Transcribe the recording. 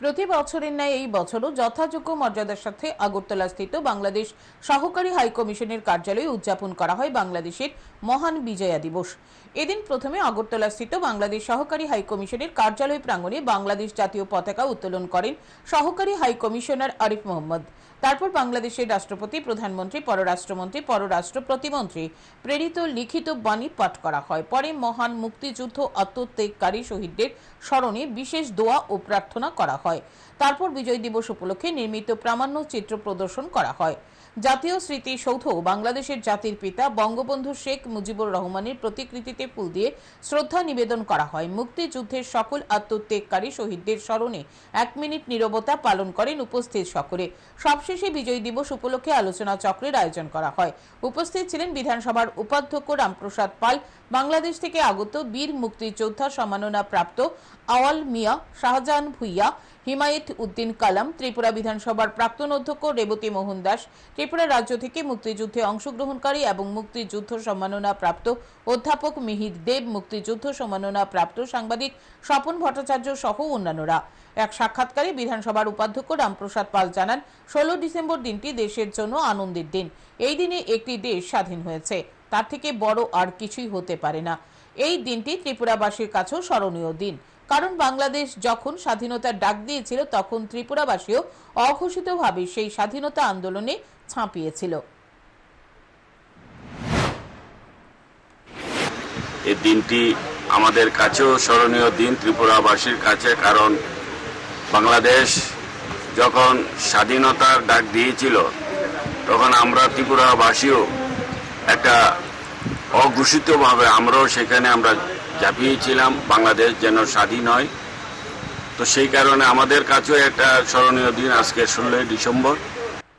প্রতি বছরের ন্যায় এই বছরও যথাযোগ্য মর্যাদার সাথে আগরতলা স্থিত বাংলাদেশ সহকারী হাইকমিশনের কার্যালয়ে উদযাপন করা হয় বাংলাদেশের মহান বিজয়া দিবস। এদিন প্রথমে আগরতলা স্থিত বাংলাদেশ সহকারী হাইকমিশনের কার্যালয় প্রাঙ্গণে বাংলাদেশ জাতীয় পতাকা উত্তোলন করেন সহকারী হাইকমিশনার আরিফ মোহাম্মদ। তারপর বাংলাদেশের রাষ্ট্রপতি, প্রধানমন্ত্রী, পররাষ্ট্রমন্ত্রী, পররাষ্ট্র প্রতিমন্ত্রী প্রেরিত লিখিত বাণী পাঠ করা হয়। পরে মহান মুক্তিযুদ্ধ আত্মত্যাগকারী শহীদদের স্মরণে বিশেষ দোয়া ও প্রার্থনা করা হয়। তারপর বিজয় দিবস উপলক্ষে নির্মিত প্রামাণ্য চিত্র প্রদর্শন করা হয়। জাতীয় স্মৃতিসৌধ বাংলাদেশের জাতির পিতা বঙ্গবন্ধু শেখ মুজিবুর রহমানের প্রতিকৃতিতে ফুল দিয়ে শ্রদ্ধা নিবেদন করা হয়। মুক্তিযুদ্ধের সকল আত্মত্যাগকারী শহীদদের স্মরণে এক মিনিট নীরবতা পালন করেন উপস্থিত সকলে। সবশেষে বিজয় দিবস উপলক্ষে আলোচনা চক্রের আয়োজন করা হয়। উপস্থিত ছিলেন বিধানসভার উপাধ্যক্ষ রামপ্রসাদ পাল, বাংলাদেশ থেকে আগত বীর মুক্তিযোদ্ধা সম্মাননা প্রাপ্ত আওয়াল মিয়া, শাহজাহান ভুইয়া হিমায়েত উদ্দিন কালাম, ত্রিপুরা বিধানসভার প্রাক্তন অধ্যক্ষ রেবতী মোহন দাস, ত্রিপুরা রাজ্য থেকে মুক্তিযুদ্ধে অংশগ্রহণকারী এবং মুক্তিযুদ্ধ সম্মাননা প্রাপ্ত অধ্যাপক মিহির দেব, মুক্তিযুদ্ধ সম্মাননা প্রাপ্ত সাংবাদিক স্বপন ভট্টাচার্য সহ অন্যান্যরা। এক সাক্ষাৎকারে বিধানসভার উপাধ্যক্ষ রামপ্রসাদ পাল জানান, ষোলো ডিসেম্বর দিনটি দেশের জন্য আনন্দের দিন। এই দিনে একটি দেশ স্বাধীন হয়েছে। তার থেকে বড় আর কিছুই হতে পারে না। এই দিনটি ত্রিপুরাবাসীর কাছেও স্মরণীয় দিন। কারণ বাংলাদেশ যখন স্বাধীনতার ডাক দিয়েছিল, তখন ত্রিপুরাবাসীও অঘোষিতভাবে সেই স্বাধীনতা আন্দোলনে ঝাঁপিয়েছিল এই দিনটি আমাদের কাছেও স্মরণীয় দিন, ত্রিপুরাবাসীর কাছে, কারণ বাংলাদেশ যখন স্বাধীনতার ডাক দিয়েছিল, তখন আমরা ত্রিপুরাবাসীও একটা অঘোষিতভাবে আমরাও সেখানে আমরা ঝাঁপিয়েছিলাম বাংলাদেশ যেন স্বাধীন হয়। তো সেই কারণে আমাদের কাছেও একটা স্মরণীয় দিন আজকে ষোলোই ডিসেম্বর।